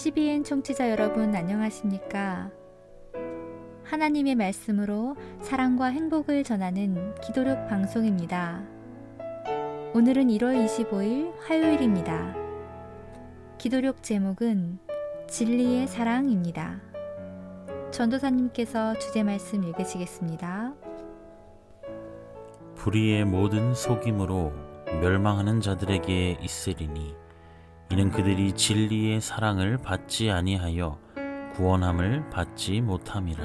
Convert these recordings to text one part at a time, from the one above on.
CBN 청취자 여러분 안녕하십니까? 하나님의 말씀으로 사랑과 행복을 전하는 기도력 방송입니다. 오늘은 1월 25일 화요일입니다. 기도력 제목은 진리의 사랑입니다. 전도사님께서 주제 말씀 읽으시겠습니다. 불의의 모든 속임으로 멸망하는 자들에게 있으리니 이는 그들이 진리의 사랑을 받지 아니하여 구원함을 받지 못함이라.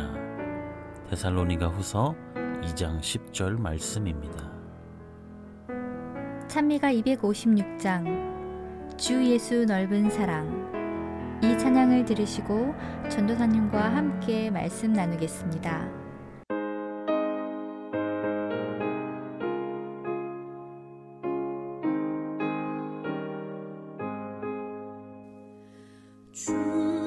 데살로니가 후서 2장 10절 말씀입니다. 찬미가 256장 주 예수 넓은 사랑 이 찬양을 들으시고 전도사님과 함께 말씀 나누겠습니다. 주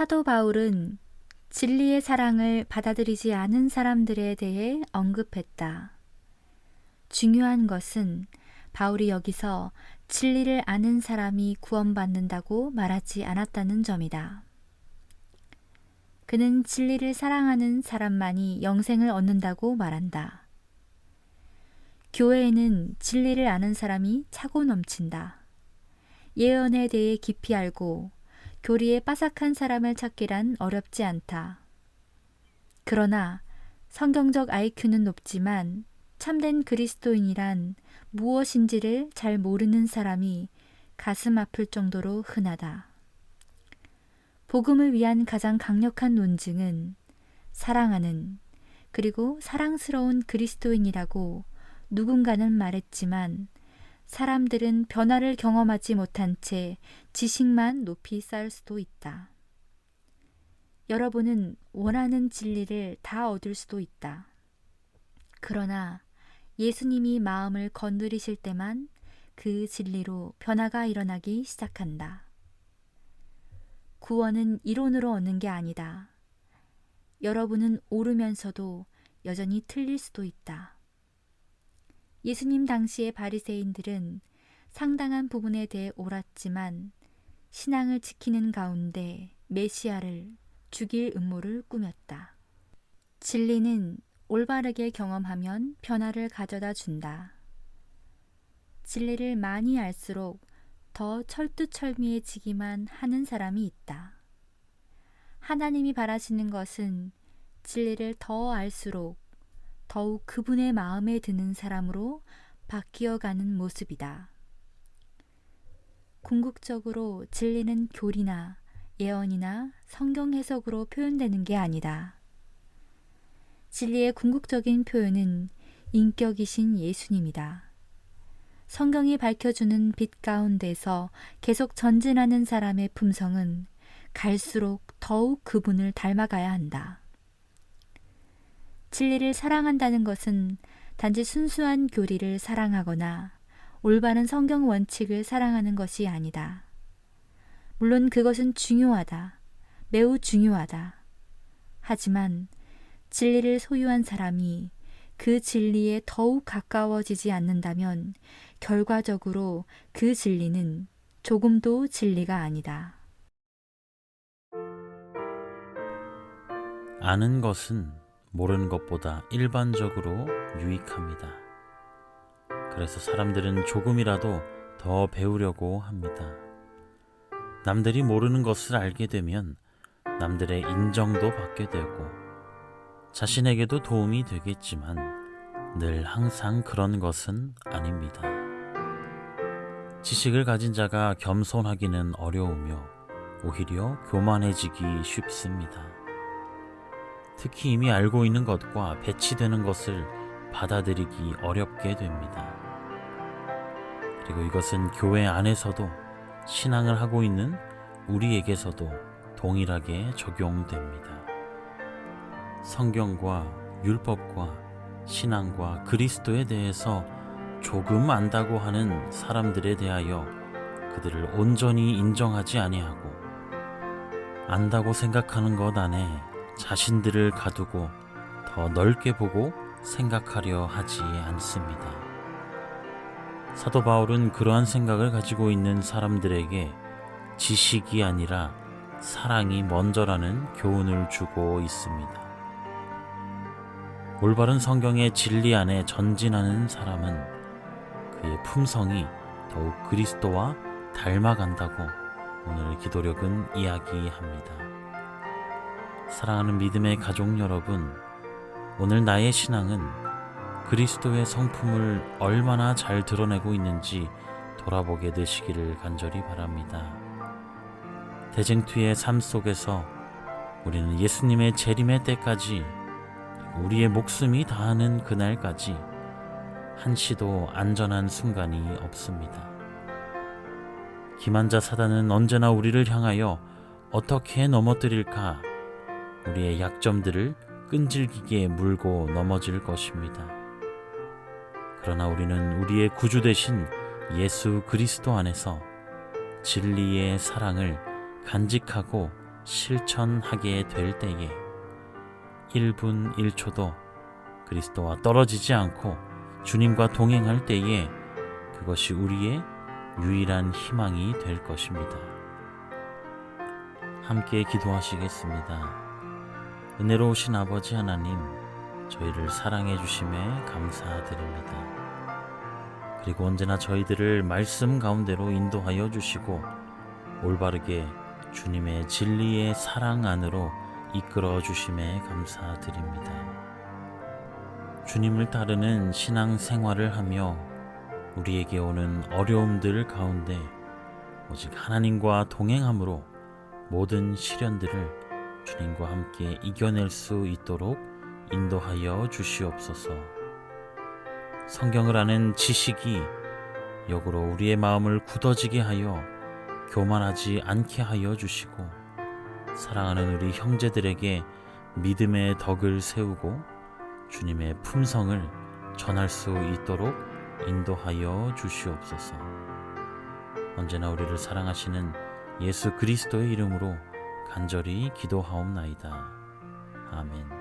사도 바울은 진리의 사랑을 받아들이지 않은 사람들에 대해 언급했다. 중요한 것은 바울이 여기서 진리를 아는 사람이 구원받는다고 말하지 않았다는 점이다. 그는 진리를 사랑하는 사람만이 영생을 얻는다고 말한다. 교회에는 진리를 아는 사람이 차고 넘친다. 예언에 대해 깊이 알고 교리에 빠삭한 사람을 찾기란 어렵지 않다. 그러나 성경적 IQ는 높지만 참된 그리스도인이란 무엇인지를 잘 모르는 사람이 가슴 아플 정도로 흔하다. 복음을 위한 가장 강력한 논증은 사랑하는 그리고 사랑스러운 그리스도인이라고 누군가는 말했지만 사람들은 변화를 경험하지 못한 채 지식만 높이 쌓을 수도 있다. 여러분은 원하는 진리를 다 얻을 수도 있다. 그러나 예수님이 마음을 건드리실 때만 그 진리로 변화가 일어나기 시작한다. 구원은 이론으로 얻는 게 아니다. 여러분은 오르면서도 여전히 틀릴 수도 있다. 예수님 당시의 바리새인들은 상당한 부분에 대해 옳았지만 신앙을 지키는 가운데 메시아를 죽일 음모를 꾸몄다. 진리는 올바르게 경험하면 변화를 가져다 준다. 진리를 많이 알수록 더 철두철미해지기만 하는 사람이 있다. 하나님이 바라시는 것은 진리를 더 알수록 더욱 그분의 마음에 드는 사람으로 바뀌어가는 모습이다. 궁극적으로 진리는 교리나 예언이나 성경 해석으로 표현되는 게 아니다. 진리의 궁극적인 표현은 인격이신 예수님이다. 성경이 밝혀주는 빛 가운데서 계속 전진하는 사람의 품성은 갈수록 더욱 그분을 닮아가야 한다. 진리를 사랑한다는 것은 단지 순수한 교리를 사랑하거나 올바른 성경 원칙을 사랑하는 것이 아니다. 물론 그것은 중요하다. 매우 중요하다. 하지만 진리를 소유한 사람이 그 진리에 더욱 가까워지지 않는다면 결과적으로 그 진리는 조금도 진리가 아니다. 아는 것은 모르는 것보다 일반적으로 유익합니다. 그래서 사람들은 조금이라도 더 배우려고 합니다. 남들이 모르는 것을 알게 되면 남들의 인정도 받게 되고 자신에게도 도움이 되겠지만 늘 항상 그런 것은 아닙니다. 지식을 가진 자가 겸손하기는 어려우며 오히려 교만해지기 쉽습니다. 특히 이미 알고 있는 것과 배치되는 것을 받아들이기 어렵게 됩니다. 그리고 이것은 교회 안에서도 신앙을 하고 있는 우리에게서도 동일하게 적용됩니다. 성경과 율법과 신앙과 그리스도에 대해서 조금 안다고 하는 사람들에 대하여 그들을 온전히 인정하지 아니하고 안다고 생각하는 것 안에 자신들을 가두고 더 넓게 보고 생각하려 하지 않습니다. 사도 바울은 그러한 생각을 가지고 있는 사람들에게 지식이 아니라 사랑이 먼저라는 교훈을 주고 있습니다. 올바른 성경의 진리 안에 전진하는 사람은 그의 품성이 더욱 그리스도와 닮아간다고 오늘 기도력은 이야기합니다. 사랑하는 믿음의 가족 여러분, 오늘 나의 신앙은 그리스도의 성품을 얼마나 잘 드러내고 있는지 돌아보게 되시기를 간절히 바랍니다. 대쟁투의 삶 속에서 우리는 예수님의 재림의 때까지 우리의 목숨이 다하는 그날까지 한시도 안전한 순간이 없습니다. 기만자 사단은 언제나 우리를 향하여 어떻게 넘어뜨릴까 우리의 약점들을 끈질기게 물고 넘어질 것입니다. 그러나 우리는 우리의 구주 되신 예수 그리스도 안에서 진리의 사랑을 간직하고 실천하게 될 때에 1분 1초도 그리스도와 떨어지지 않고 주님과 동행할 때에 그것이 우리의 유일한 희망이 될 것입니다. 함께 기도하시겠습니다. 은혜로우신 아버지 하나님, 저희를 사랑해 주심에 감사드립니다. 그리고 언제나 저희들을 말씀 가운데로 인도하여 주시고 올바르게 주님의 진리의 사랑 안으로 이끌어 주심에 감사드립니다. 주님을 따르는 신앙 생활을 하며 우리에게 오는 어려움들 가운데 오직 하나님과 동행함으로 모든 시련들을 주님과 함께 이겨낼 수 있도록 인도하여 주시옵소서. 성경을 아는 지식이 역으로 우리의 마음을 굳어지게 하여 교만하지 않게 하여 주시고 사랑하는 우리 형제들에게 믿음의 덕을 세우고 주님의 품성을 전할 수 있도록 인도하여 주시옵소서. 언제나 우리를 사랑하시는 예수 그리스도의 이름으로 간절히 기도하옵나이다. 아멘.